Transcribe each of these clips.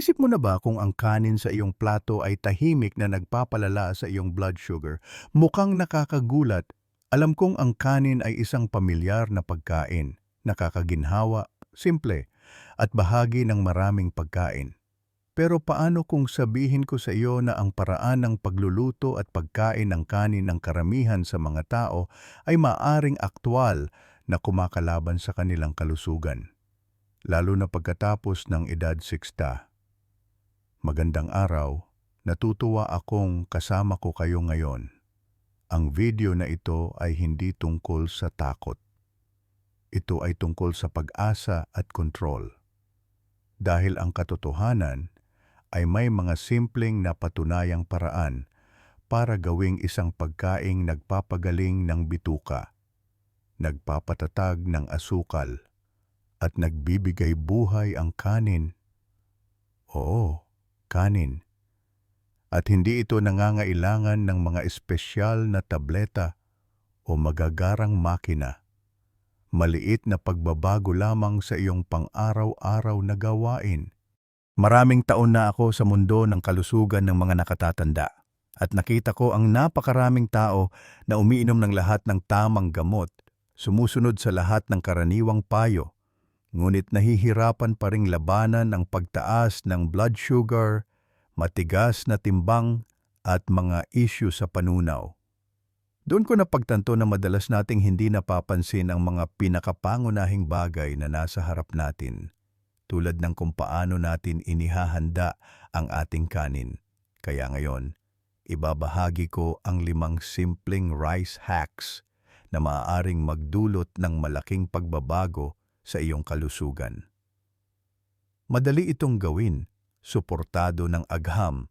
Naisip mo na ba kung ang kanin sa iyong plato ay tahimik na nagpapalala sa iyong blood sugar? Mukhang nakakagulat. Alam kong ang kanin ay isang pamilyar na pagkain, nakakaginhawa, simple, at bahagi ng maraming pagkain. Pero paano kung sabihin ko sa iyo na ang paraan ng pagluluto at pagkain ng kanin ng karamihan sa mga tao ay maaring aktwal na kumakalaban sa kanilang kalusugan? Lalo na pagkatapos ng edad 60. Magandang araw, natutuwa akong kasama ko kayo ngayon. Ang video na ito ay hindi tungkol sa takot. Ito ay tungkol sa pag-asa at kontrol. Dahil ang katotohanan ay may mga simpleng na patunayang paraan para gawing isang pagkaing nagpapagaling ng bituka, nagpapatatag ng asukal, at nagbibigay buhay ang kanin. Oo, kanin. At hindi ito nangangailangan ng mga espesyal na tableta o magagarang makina. Maliit na pagbabago lamang sa iyong pang-araw-araw na gawain. Maraming taon na ako sa mundo ng kalusugan ng mga nakatatanda at nakita ko ang napakaraming tao na umiinom ng lahat ng tamang gamot, sumusunod sa lahat ng karaniwang payo, ngunit nahihirapan pa ring labanan ang pagtaas ng blood sugar, matigas na timbang at mga issue sa panunaw. Doon ko napagtanto na madalas nating hindi napapansin ang mga pinakapangunahing bagay na nasa harap natin, tulad ng kung paano natin inihahanda ang ating kanin. Kaya ngayon, ibabahagi ko ang limang simpleng rice hacks na maaaring magdulot ng malaking pagbabago sa iyong kalusugan. Madali itong gawin, suportado ng agham,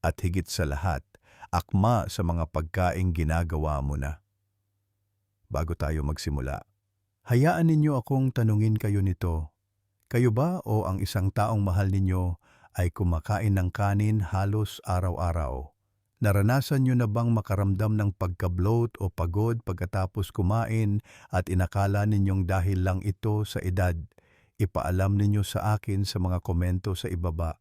at higit sa lahat, akma sa mga pagkaing ginagawa mo na. Bago tayo magsimula, hayaan ninyo akong tanungin kayo nito. Kayo ba o ang isang taong mahal ninyo ay kumakain ng kanin halos araw-araw? Naranasan nyo na bang makaramdam ng pagka-bloat o pagod pagkatapos kumain at inakala ninyong dahil lang ito sa edad? Ipaalam ninyo sa akin sa mga komento sa ibaba.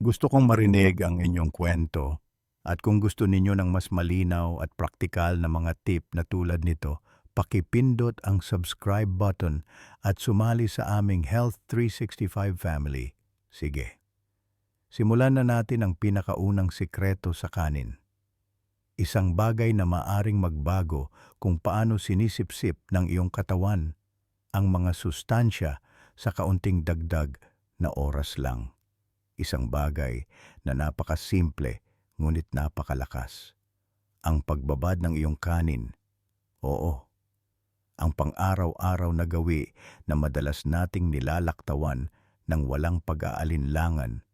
Gusto kong marinig ang inyong kwento. At kung gusto ninyo ng mas malinaw at praktikal na mga tip na tulad nito, pakipindot ang subscribe button at sumali sa aming Health 365 family. Sige. Simulan na natin ang pinakaunang sikreto sa kanin. Isang bagay na maaring magbago kung paano sinisipsip ng iyong katawan ang mga sustansya sa kaunting dagdag na oras lang. Isang bagay na napakasimple ngunit napakalakas. Ang pagbabad ng iyong kanin. Oo, ang pang-araw-araw na gawi na madalas nating nilalaktawan ng walang pag-aalinlangan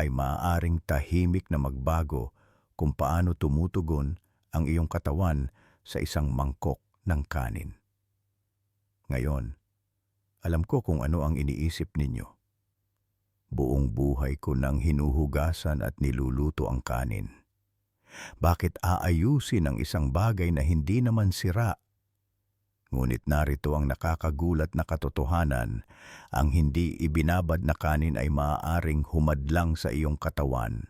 ay maaaring tahimik na magbago kung paano tumutugon ang iyong katawan sa isang mangkok ng kanin. Ngayon, alam ko kung ano ang iniisip ninyo. Buong buhay ko nang hinuhugasan at niluluto ang kanin. Bakit aayusin ang isang bagay na hindi naman sira Ngunit narito ang nakakagulat na katotohanan, ang hindi ibinabad na kanin ay maaaring humadlang sa iyong katawan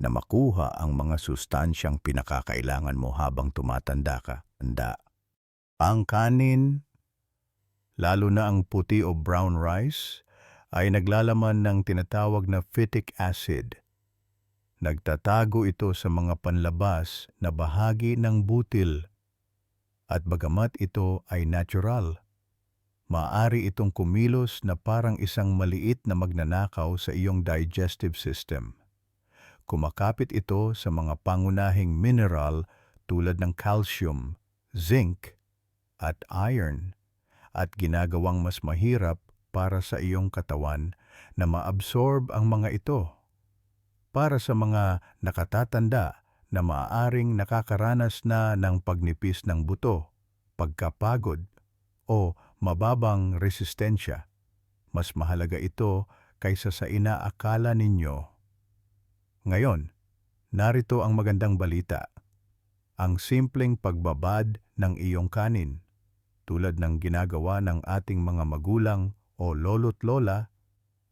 na makuha ang mga sustansyang pinakakailangan mo habang tumatanda ka. Anda. Ang kanin, lalo na ang puti o brown rice, ay naglalaman ng tinatawag na phytic acid. Nagtatago ito sa mga panlabas na bahagi ng butil at bagamat ito ay natural, maaari itong kumilos na parang isang maliit na magnanakaw sa iyong digestive system. Kumakapit ito sa mga pangunahing mineral tulad ng calcium, zinc, at iron at ginagawang mas mahirap para sa iyong katawan na maabsorb ang mga ito. Para sa mga nakatatanda, na maaaring nakakaranas na ng pagnipis ng buto, pagkapagod, o mababang resistensya. Mas mahalaga ito kaysa sa inaakala ninyo. Ngayon, narito ang magandang balita. Ang simpleng pagbabad ng iyong kanin, tulad ng ginagawa ng ating mga magulang o lolo't lola,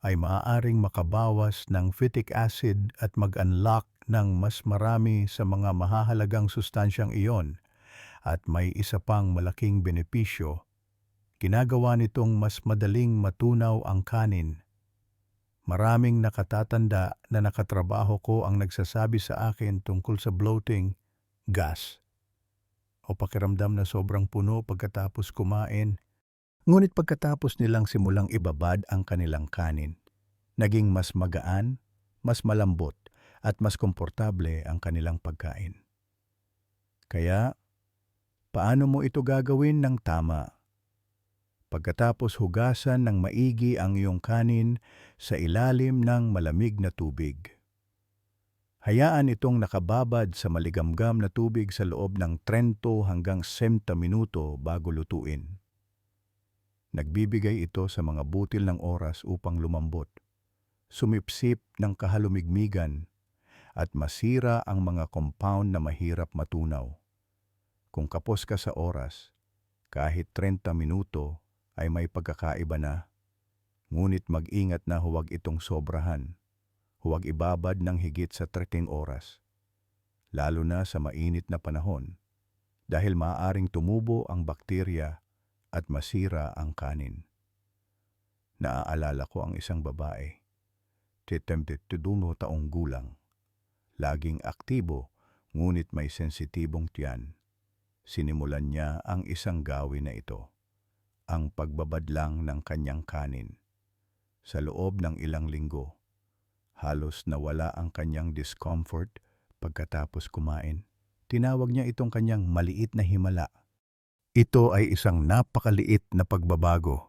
ay maaaring makabawas ng phytic acid at mag-unlock ng mas marami sa mga mahahalagang sustansyang iyon at may isa pang malaking benepisyo. Ginagawa nitong mas madaling matunaw ang kanin. Maraming nakatatanda na nakatrabaho ko ang nagsasabi sa akin tungkol sa bloating, gas, o pakiramdam na sobrang puno pagkatapos kumain. Ngunit pagkatapos nilang simulang ibabad ang kanilang kanin, naging mas magaan, mas malambot, at mas komportable ang kanilang pagkain. Kaya, paano mo ito gagawin ng tama? Pagkatapos hugasan ng maigi ang iyong kanin sa ilalim ng malamig na tubig. Hayaan itong nakababad sa maligamgam na tubig sa loob ng 30 hanggang 60 minuto bago lutuin. Nagbibigay ito sa mga butil ng oras upang lumambot, sumipsip ng kahalumigmigan, at masira ang mga compound na mahirap matunaw. Kung kapos ka sa oras, kahit 30 minuto ay may pagkakaiba na. Ngunit mag-ingat na huwag itong sobrahan. Huwag ibabad ng higit sa 13 oras. Lalo na sa mainit na panahon dahil maaaring tumubo ang bakterya at masira ang kanin. Naaalala ko ang isang babae. Titemtituduno taong gulang. Laging aktibo, ngunit may sensitibong tiyan. Sinimulan niya ang isang gawin na ito. Ang pagbabad lang ng kanyang kanin. Sa loob ng ilang linggo, halos nawala ang kanyang discomfort pagkatapos kumain. Tinawag niya itong kanyang maliit na himala. Ito ay isang napakaliit na pagbabago.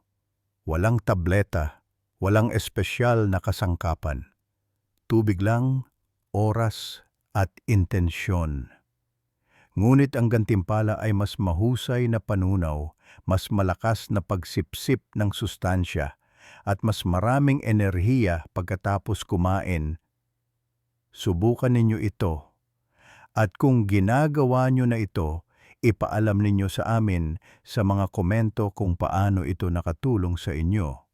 Walang tableta, walang espesyal na kasangkapan. Tubig lang, oras at intensyon. Ngunit ang gantimpala ay mas mahusay na panunaw, mas malakas na pagsipsip ng sustansya, at mas maraming enerhiya pagkatapos kumain. Subukan ninyo ito. At kung ginagawa nyo na ito, ipaalam ninyo sa amin sa mga komento kung paano ito nakatulong sa inyo.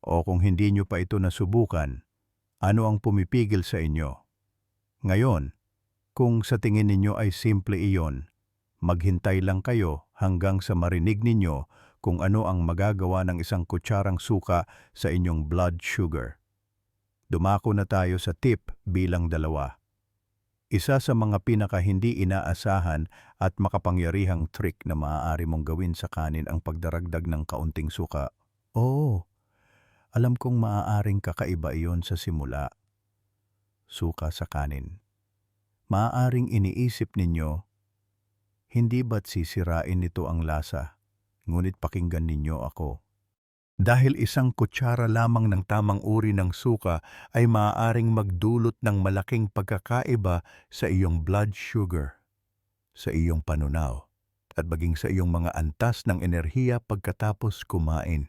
O kung hindi nyo pa ito nasubukan, ano ang pumipigil sa inyo? Ngayon, kung sa tingin ninyo ay simple iyon, maghintay lang kayo hanggang sa marinig ninyo kung ano ang magagawa ng isang kutsarang suka sa inyong blood sugar. Dumako na tayo sa tip bilang dalawa. Isa sa mga pinaka hindi inaasahan at makapangyarihang trick na maaari mong gawin sa kanin ang pagdaragdag ng kaunting suka. Oo, alam kong maaaring kakaiba iyon sa simula. Suka sa kanin. Maaaring iniisip ninyo, hindi ba't sisirain nito ang lasa? Ngunit pakinggan ninyo ako. Dahil isang kutsara lamang ng tamang uri ng suka ay maaaring magdulot ng malaking pagkakaiba sa iyong blood sugar, sa iyong panunaw, at maging sa iyong mga antas ng enerhiya pagkatapos kumain.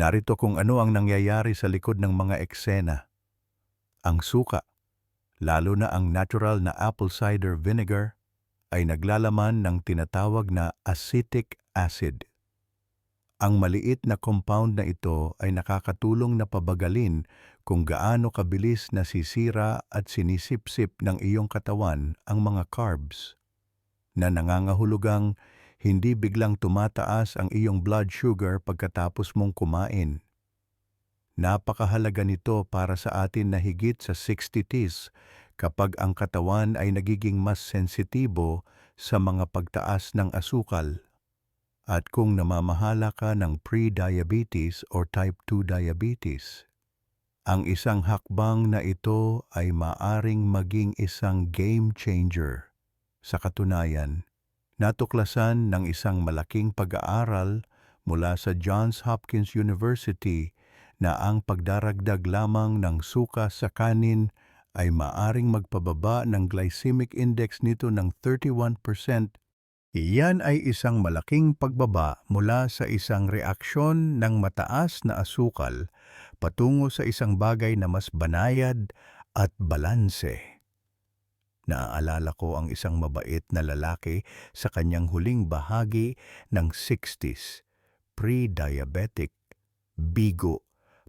Narito kung ano ang nangyayari sa likod ng mga eksena. Ang suka, lalo na ang natural na apple cider vinegar, ay naglalaman ng tinatawag na acetic acid. Ang maliit na compound na ito ay nakakatulong na pabagalin kung gaano kabilis nasisira at sinisipsip ng iyong katawan ang mga carbs na nangangahulugang hindi biglang tumataas ang iyong blood sugar pagkatapos mong kumain. Napakahalaga nito para sa atin na higit sa 60 ts kapag ang katawan ay nagiging mas sensitibo sa mga pagtaas ng asukal. At kung namamahala ka ng pre-diabetes or type 2 diabetes, ang isang hakbang na ito ay maaring maging isang game changer. Sa katunayan, natuklasan ng isang malaking pag-aaral mula sa Johns Hopkins University na ang pagdaragdag lamang ng suka sa kanin ay maaring magpababa ng glycemic index nito ng 31% Iyan ay isang malaking pagbaba mula sa isang reaksyon ng mataas na asukal patungo sa isang bagay na mas banayad at balanse. Naaalala ko ang isang mabait na lalaki sa kanyang huling bahagi ng 60s, pre-diabetic, bigo,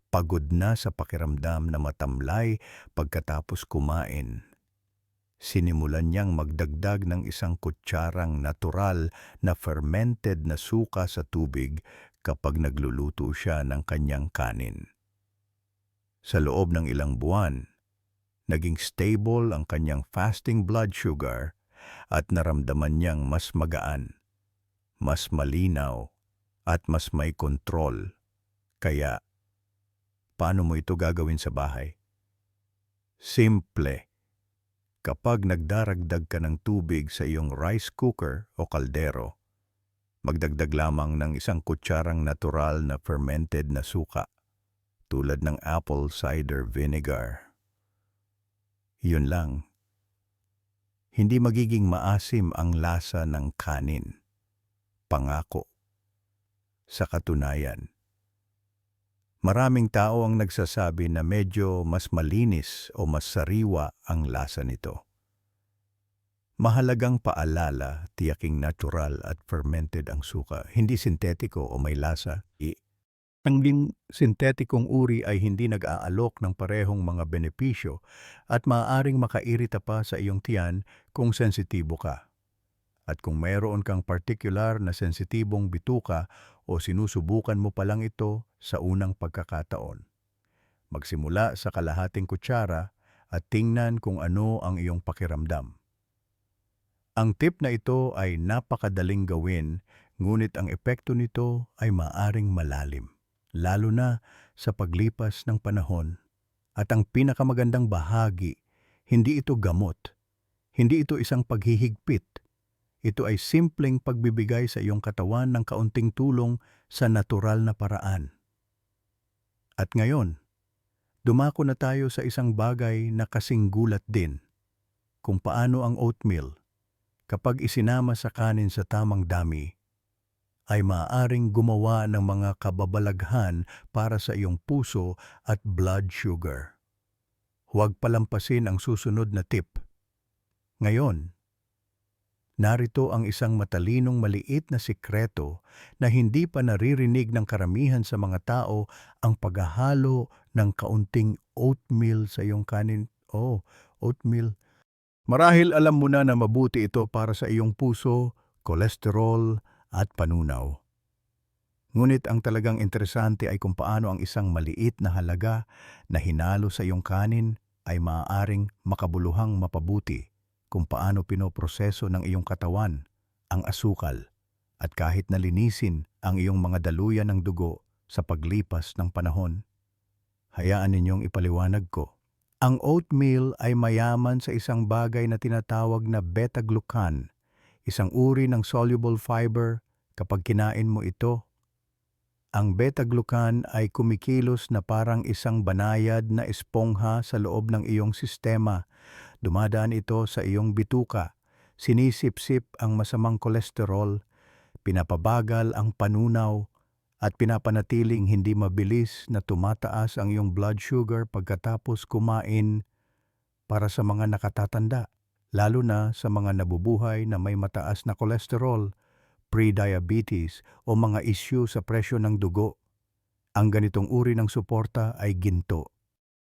pagod na sa pakiramdam na matamlay pagkatapos kumain. Sinimulan niyang magdagdag ng isang kutsarang natural na fermented na suka sa tubig kapag nagluluto siya ng kanyang kanin. Sa loob ng ilang buwan, naging stable ang kanyang fasting blood sugar at naramdaman niyang mas magaan, mas malinaw, at mas may kontrol. Kaya, paano mo ito gagawin sa bahay? Simple. Kapag nagdaragdag ka ng tubig sa iyong rice cooker o kaldero, magdagdag lamang ng isang kutsarang natural na fermented na suka, tulad ng apple cider vinegar. Yun lang. Hindi magiging maasim ang lasa ng kanin. Pangako. Sa katunayan, maraming tao ang nagsasabi na medyo mas malinis o mas sariwa ang lasa nito. Mahalagang paalala, tiyaking natural at fermented ang suka, hindi sintetiko o may lasa. Ang sintetikong uri ay hindi nag-aalok ng parehong mga benepisyo at maaaring makairita pa sa iyong tiyan kung sensitibo ka. At kung mayroon kang partikular na sensitibong bituka o sinusubukan mo pa lang ito sa unang pagkakataon. Magsimula sa kalahating kutsara at tingnan kung ano ang iyong pakiramdam. Ang tip na ito ay napakadaling gawin, ngunit ang epekto nito ay maaring malalim, lalo na sa paglipas ng panahon. At ang pinakamagandang bahagi, hindi ito gamot, hindi ito isang paghihigpit. Ito ay simpleng pagbibigay sa iyong katawan ng kaunting tulong sa natural na paraan. At ngayon, dumako na tayo sa isang bagay na kasing gulat din, kung paano ang oatmeal kapag isinama sa kanin sa tamang dami, ay maaaring gumawa ng mga kababalaghan para sa iyong puso at blood sugar. Huwag palampasin ang susunod na tip. Ngayon, narito ang isang matalinong maliit na sikreto na hindi pa naririnig ng karamihan sa mga tao ang paghahalo ng kaunting oatmeal sa iyong kanin. Oh, oatmeal Marahil alam mo na na mabuti ito para sa iyong puso, kolesterol at panunaw. Ngunit ang talagang interesante ay kung paano ang isang maliit na halaga na hinalo sa iyong kanin ay maaaring makabuluhang mapabuti kung paano pinoproseso ng iyong katawan ang asukal at kahit nalinisin ang iyong mga daluyan ng dugo sa paglipas ng panahon. Hayaan ninyong ipaliwanag ko. Ang oatmeal ay mayaman sa isang bagay na tinatawag na beta-glucan, isang uri ng soluble fiber kapag kinain mo ito. Ang beta-glucan ay kumikilos na parang isang banayad na espongha sa loob ng iyong sistema. Dumadaan ito sa iyong bituka, sinisip-sip ang masamang kolesterol, pinapabagal ang panunaw, at pinapanatiling hindi mabilis na tumataas ang iyong blood sugar pagkatapos kumain para sa mga nakatatanda, lalo na sa mga nabubuhay na may mataas na kolesterol, pre-diabetes o mga issue sa presyo ng dugo. Ang ganitong uri ng suporta ay ginto.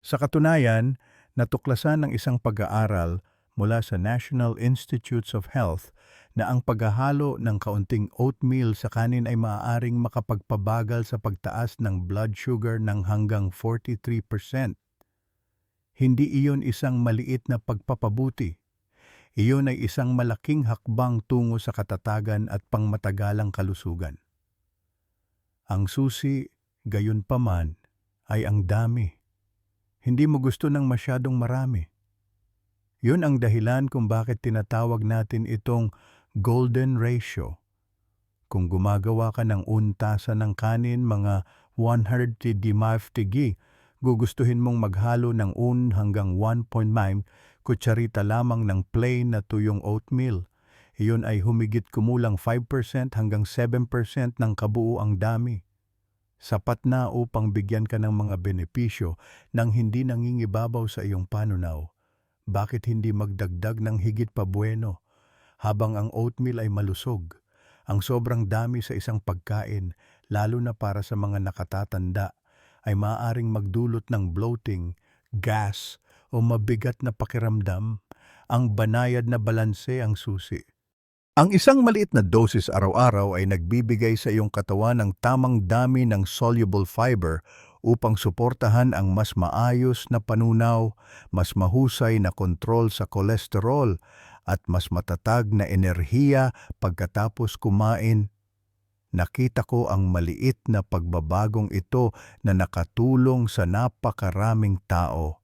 Sa katunayan, natuklasan ng isang pag-aaral mula sa National Institutes of Health na ang paghahalo ng kaunting oatmeal sa kanin ay maaaring makapagpabagal sa pagtaas ng blood sugar ng hanggang 43%. Hindi iyon isang maliit na pagpapabuti. Iyon ay isang malaking hakbang tungo sa katatagan at pangmatagalang kalusugan. Ang susi, gayon paman, ay ang dami. Hindi mo gusto ng masyadong marami. Yun ang dahilan kung bakit tinatawag natin itong golden ratio. Kung gumagawa ka ng untasa ng kanin mga 100 dimaftig, gugustuhin mong maghalo ng un hanggang 1.9 kutsarita lamang ng plain na tuyong oatmeal. Iyon ay humigit kumulang 5% hanggang 7% ng kabuuang dami. Sapat na upang bigyan ka ng mga benepisyo nang hindi nangingibabaw sa iyong panunaw. Bakit hindi magdagdag ng higit pa bueno? habang ang oatmeal ay malusog. Ang sobrang dami sa isang pagkain, lalo na para sa mga nakatatanda, ay maaaring magdulot ng bloating, gas o mabigat na pakiramdam. Ang banayad na balanse ang susi. Ang isang maliit na dosis araw-araw ay nagbibigay sa iyong katawan ng tamang dami ng soluble fiber upang suportahan ang mas maayos na panunaw, mas mahusay na kontrol sa kolesterol at mas matatag na enerhiya pagkatapos kumain. Nakita ko ang maliit na pagbabagong ito na nakatulong sa napakaraming tao.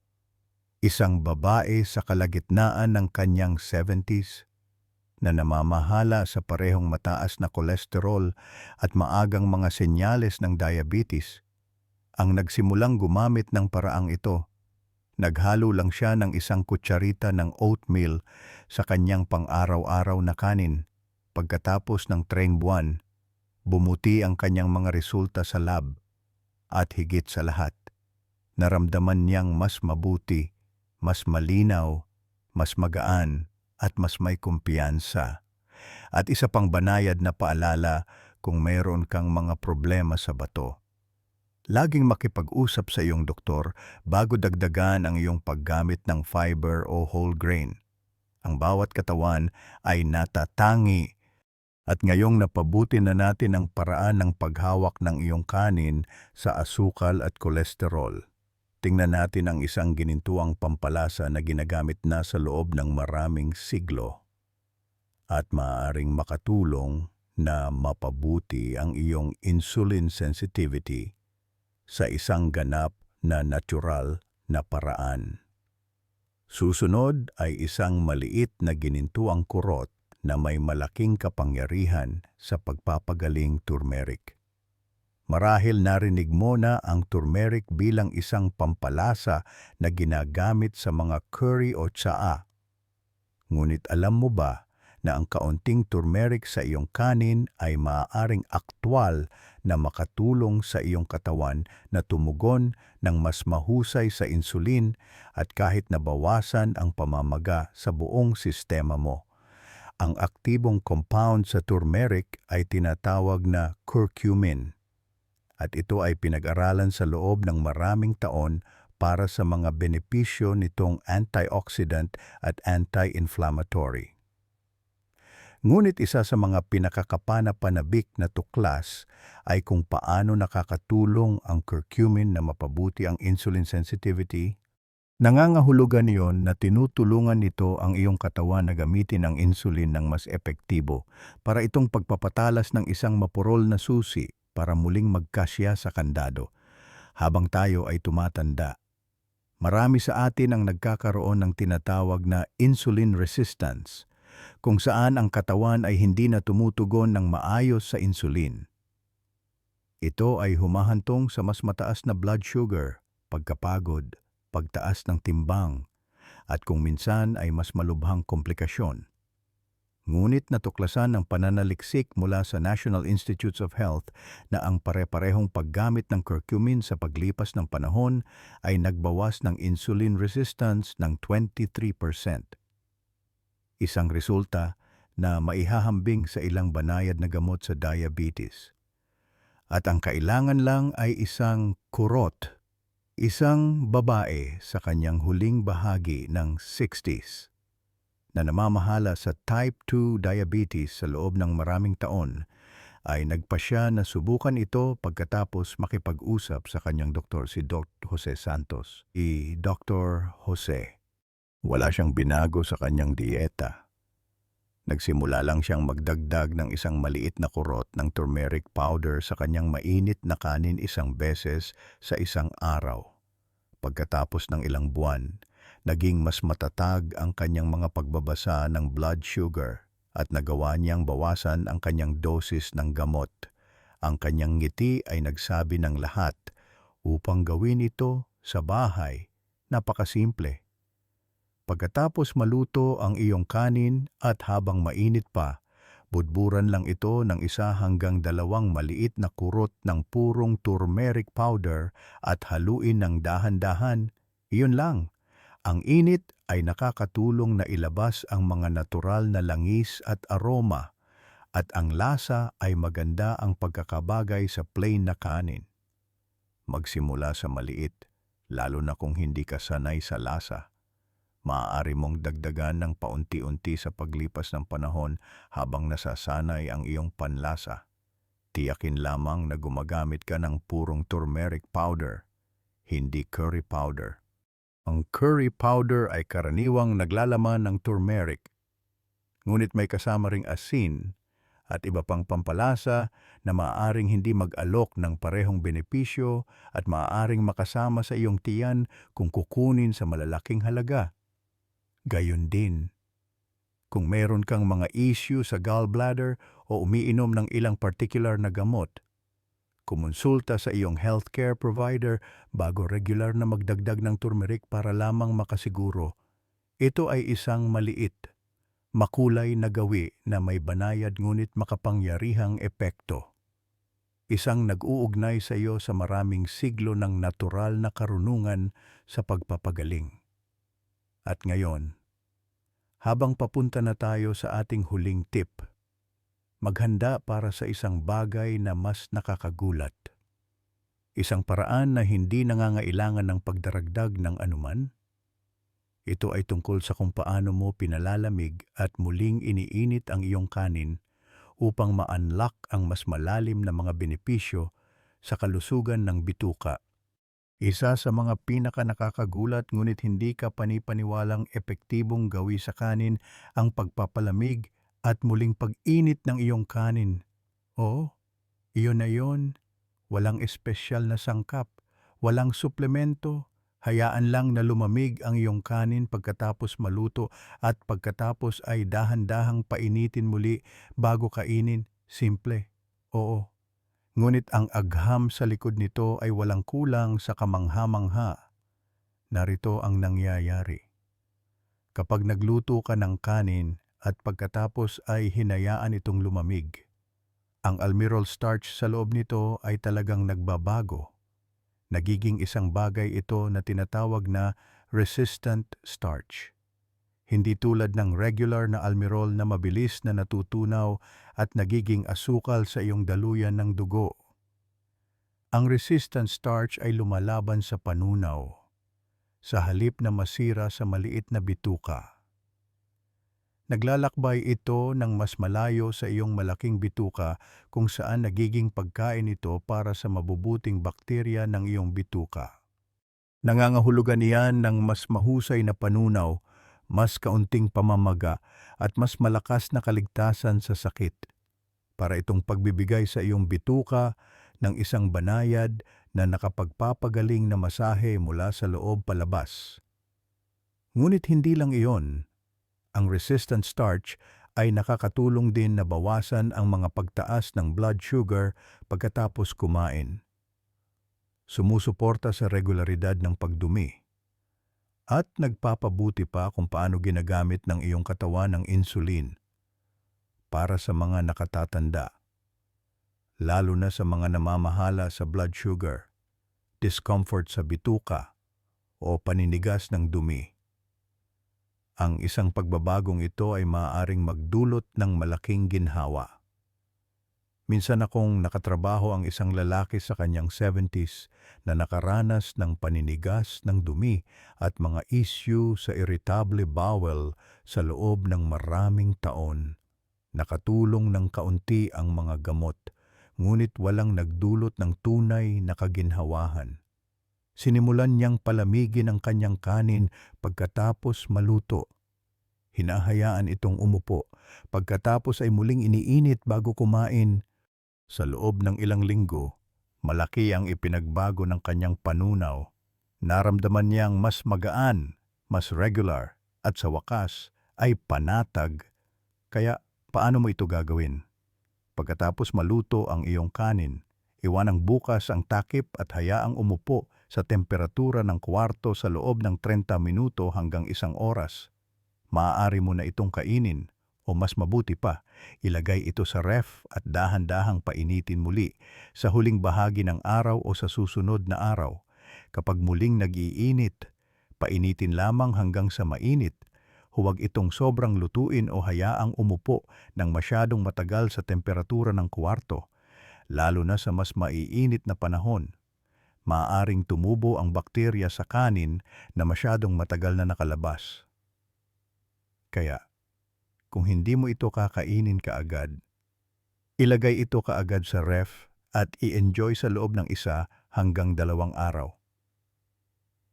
Isang babae sa kalagitnaan ng kanyang 70s na namamahala sa parehong mataas na kolesterol at maagang mga senyales ng diabetes, ang nagsimulang gumamit ng paraang ito. Naghalo lang siya ng isang kutsarita ng oatmeal sa kanyang pang-araw-araw na kanin. Pagkatapos ng treng buwan, bumuti ang kanyang mga resulta sa lab. At higit sa lahat, naramdaman niyang mas mabuti, mas malinaw, mas magaan, at mas may kumpiyansa. At isa pang banayad na paalala kung mayroon kang mga problema sa bato. Laging makipag-usap sa iyong doktor bago dagdagan ang iyong paggamit ng fiber o whole grain. Ang bawat katawan ay natatangi at ngayong napabuti na natin ang paraan ng paghawak ng iyong kanin sa asukal at kolesterol. Tingnan natin ang isang ginintuang pampalasa na ginagamit na sa loob ng maraming siglo at maaaring makatulong na mapabuti ang iyong insulin sensitivity sa isang ganap na natural na paraan. Susunod ay isang maliit na ginintuang kurot na may malaking kapangyarihan sa pagpapagaling turmeric. Marahil narinig mo na ang turmeric bilang isang pampalasa na ginagamit sa mga curry o tsaa. Ngunit alam mo ba na ang kaunting turmeric sa iyong kanin ay maaaring aktwal na makatulong sa iyong katawan na tumugon ng mas mahusay sa insulin at kahit nabawasan ang pamamaga sa buong sistema mo. Ang aktibong compound sa turmeric ay tinatawag na curcumin at ito ay pinag-aralan sa loob ng maraming taon para sa mga benepisyo nitong antioxidant at anti-inflammatory. Ngunit isa sa mga pinakakapana-panabik na tuklas ay kung paano nakakatulong ang curcumin na mapabuti ang insulin sensitivity. Nangangahulugan iyon na tinutulungan nito ang iyong katawan na gamitin ang insulin ng mas epektibo para itong pagpapatalas ng isang mapurol na susi para muling magkasya sa kandado habang tayo ay tumatanda. Marami sa atin ang nagkakaroon ng tinatawag na insulin resistance, kung saan ang katawan ay hindi na tumutugon ng maayos sa insulin. Ito ay humahantong sa mas mataas na blood sugar, pagkapagod, pagtaas ng timbang, at kung minsan ay mas malubhang komplikasyon. Ngunit natuklasan ng pananaliksik mula sa National Institutes of Health na ang pare-parehong paggamit ng curcumin sa paglipas ng panahon ay nagbawas ng insulin resistance ng 23%. Isang resulta na maihahambing sa ilang banayad na gamot sa diabetes. At ang kailangan lang ay isang kurot, isang babae sa kanyang huling bahagi ng 60s na namamahala sa type 2 diabetes sa loob ng maraming taon ay nagpasya na subukan ito pagkatapos makipag-usap sa kanyang doktor si Dr. Jose Santos. I Dr. Jose. Wala siyang binago sa kanyang dieta. Nagsimula lang siyang magdagdag ng isang maliit na kurot ng turmeric powder sa kanyang mainit na kanin isang beses sa isang araw. Pagkatapos ng ilang buwan, naging mas matatag ang kanyang mga pagbabasa ng blood sugar at nagawa niyang bawasan ang kanyang dosis ng gamot. Ang kanyang ngiti ay nagsabi ng lahat upang gawin ito sa bahay. Napakasimple. Pagkatapos maluto ang iyong kanin at habang mainit pa, budburan lang ito ng isa hanggang dalawang maliit na kurot ng purong turmeric powder at haluin ng dahan-dahan. Iyon lang. Ang init ay nakakatulong na ilabas ang mga natural na langis at aroma at ang lasa ay maganda ang pagkakabagay sa plain na kanin. Magsimula sa maliit, lalo na kung hindi ka sanay sa lasa. Maaari mong dagdagan ng paunti-unti sa paglipas ng panahon habang nasasanay ang iyong panlasa. Tiyakin lamang na gumagamit ka ng purong turmeric powder, hindi curry powder. Ang curry powder ay karaniwang naglalaman ng turmeric, ngunit may kasama ring asin at iba pang pampalasa na maaaring hindi mag-alok ng parehong benepisyo at maaaring makasama sa iyong tiyan kung kukunin sa malalaking halaga. Gayon din, kung meron kang mga issue sa gallbladder o umiinom ng ilang particular na gamot, kumonsulta sa iyong healthcare provider bago regular na magdagdag ng turmeric para lamang makasiguro. Ito ay isang maliit, makulay na gawi na may banayad ngunit makapangyarihang epekto. Isang nag-uugnay sa iyo sa maraming siglo ng natural na karunungan sa pagpapagaling. At ngayon, habang papunta na tayo sa ating huling tip, maghanda para sa isang bagay na mas nakakagulat. Isang paraan na hindi nangangailangan ng pagdaragdag ng anuman. Ito ay tungkol sa kung paano mo pinalalamig at muling iniinit ang iyong kanin upang ma-unlock ang mas malalim na mga benepisyo sa kalusugan ng bituka. Isa sa mga pinaka nakakagulat ngunit hindi ka panipaniwalang epektibong gawi sa kanin ang pagpapalamig at muling pag-init ng iyong kanin. Oo, iyon na iyon. Walang espesyal na sangkap, walang suplemento, hayaan lang na lumamig ang iyong kanin pagkatapos maluto at pagkatapos ay dahan-dahang painitin muli bago kainin. Simple. Oo. Ngunit ang agham sa likod nito ay walang kulang sa kamangha-mangha. Narito ang nangyayari. Kapag nagluto ka ng kanin, at pagkatapos ay hinayaan itong lumamig. Ang almirol starch sa loob nito ay talagang nagbabago. Nagiging isang bagay ito na tinatawag na resistant starch. Hindi tulad ng regular na almirol na mabilis na natutunaw at nagiging asukal sa iyong daluyan ng dugo. Ang resistant starch ay lumalaban sa panunaw, sa halip na masira sa maliit na bituka. Naglalakbay ito ng mas malayo sa iyong malaking bituka kung saan nagiging pagkain ito para sa mabubuting bakterya ng iyong bituka. Nangangahulugan iyan ng mas mahusay na panunaw, mas kaunting pamamaga at mas malakas na kaligtasan sa sakit. Para itong pagbibigay sa iyong bituka ng isang banayad na nakapagpapagaling na masahe mula sa loob palabas. Ngunit hindi lang iyon, ang resistant starch ay nakakatulong din na bawasan ang mga pagtaas ng blood sugar pagkatapos kumain. Sumusuporta sa regularidad ng pagdumi. At nagpapabuti pa kung paano ginagamit ng iyong katawan ang insulin para sa mga nakatatanda, lalo na sa mga namamahala sa blood sugar, discomfort sa bituka, o paninigas ng dumi. Ang isang pagbabagong ito ay maaaring magdulot ng malaking ginhawa. Minsan akong nakatrabaho ang isang lalaki sa kanyang 70s na nakaranas ng paninigas ng dumi at mga issue sa irritable bowel sa loob ng maraming taon. Nakatulong ng kaunti ang mga gamot, ngunit walang nagdulot ng tunay na kaginhawahan. Sinimulan niyang palamigin ang kanyang kanin pagkatapos maluto. Hinahayaan itong umupo. Pagkatapos ay muling iniinit bago kumain. Sa loob ng ilang linggo, malaki ang ipinagbago ng kanyang panunaw. Naramdaman niyang mas magaan, mas regular, at sa wakas ay panatag. Kaya paano mo ito gagawin? Pagkatapos maluto ang iyong kanin, iwanang bukas ang takip at hayaang umupo sa temperatura ng kwarto sa loob ng 30 minuto hanggang isang oras. Maaari mo na itong kainin o mas mabuti pa, ilagay ito sa ref at dahan-dahang painitin muli sa huling bahagi ng araw o sa susunod na araw. Kapag muling nag-iinit, painitin lamang hanggang sa mainit. Huwag itong sobrang lutuin o hayaang umupo ng masyadong matagal sa temperatura ng kwarto, lalo na sa mas maiinit na panahon maaaring tumubo ang bakterya sa kanin na masyadong matagal na nakalabas. Kaya, kung hindi mo ito kakainin kaagad, ilagay ito kaagad sa ref at i-enjoy sa loob ng isa hanggang dalawang araw.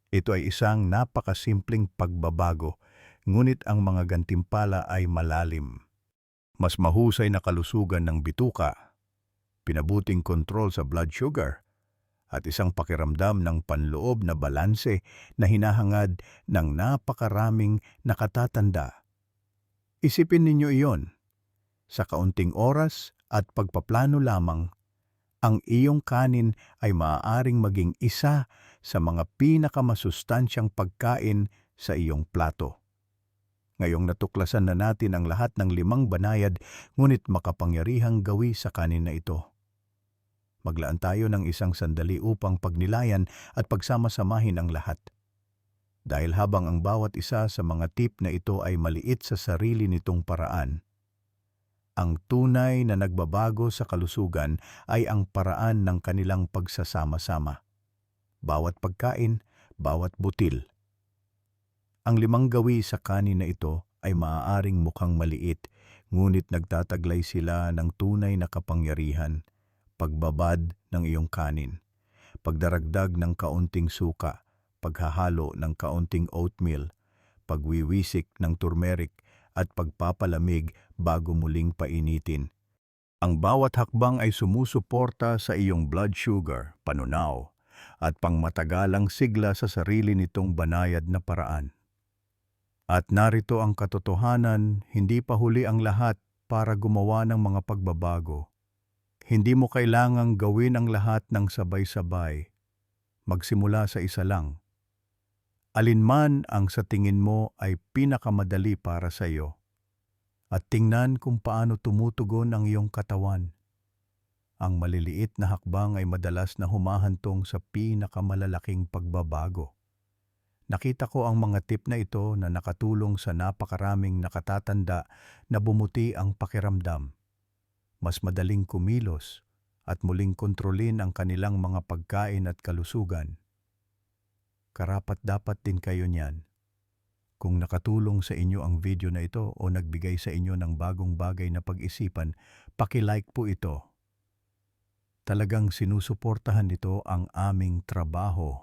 Ito ay isang napakasimpleng pagbabago, ngunit ang mga gantimpala ay malalim. Mas mahusay na kalusugan ng bituka, pinabuting kontrol sa blood sugar, at isang pakiramdam ng panloob na balanse na hinahangad ng napakaraming nakatatanda. Isipin ninyo iyon. Sa kaunting oras at pagpaplano lamang, ang iyong kanin ay maaaring maging isa sa mga pinakamasustansyang pagkain sa iyong plato. Ngayong natuklasan na natin ang lahat ng limang banayad, ngunit makapangyarihang gawi sa kanin na ito. Maglaan tayo ng isang sandali upang pagnilayan at pagsama-samahin ang lahat. Dahil habang ang bawat isa sa mga tip na ito ay maliit sa sarili nitong paraan, ang tunay na nagbabago sa kalusugan ay ang paraan ng kanilang pagsasama-sama. Bawat pagkain, bawat butil. Ang limang gawi sa kanin na ito ay maaaring mukhang maliit, ngunit nagtataglay sila ng tunay na kapangyarihan, pagbabad ng iyong kanin, pagdaragdag ng kaunting suka, paghahalo ng kaunting oatmeal, pagwiwisik ng turmeric at pagpapalamig bago muling painitin. Ang bawat hakbang ay sumusuporta sa iyong blood sugar, panunaw, at pangmatagalang sigla sa sarili nitong banayad na paraan. At narito ang katotohanan, hindi pa huli ang lahat para gumawa ng mga pagbabago. Hindi mo kailangang gawin ang lahat ng sabay-sabay. Magsimula sa isa lang. Alinman ang sa tingin mo ay pinakamadali para sa iyo. At tingnan kung paano tumutugon ang iyong katawan. Ang maliliit na hakbang ay madalas na humahantong sa pinakamalalaking pagbabago. Nakita ko ang mga tip na ito na nakatulong sa napakaraming nakatatanda na bumuti ang pakiramdam. Mas madaling kumilos at muling kontrolin ang kanilang mga pagkain at kalusugan karapat dapat din kayo niyan. Kung nakatulong sa inyo ang video na ito o nagbigay sa inyo ng bagong bagay na pag-isipan, paki-like po ito. Talagang sinusuportahan nito ang aming trabaho.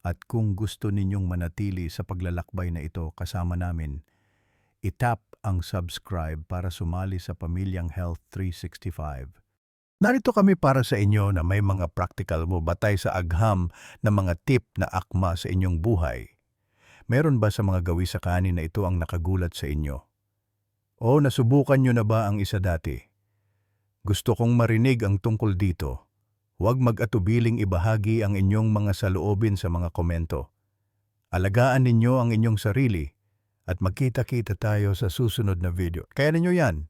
At kung gusto ninyong manatili sa paglalakbay na ito kasama namin, itap ang subscribe para sumali sa Pamilyang Health 365. Narito kami para sa inyo na may mga practical mo batay sa agham na mga tip na akma sa inyong buhay. Meron ba sa mga gawi sa kanin na ito ang nakagulat sa inyo? O nasubukan nyo na ba ang isa dati? Gusto kong marinig ang tungkol dito. Huwag mag-atubiling ibahagi ang inyong mga saloobin sa mga komento. Alagaan ninyo ang inyong sarili at magkita-kita tayo sa susunod na video. Kaya ninyo yan.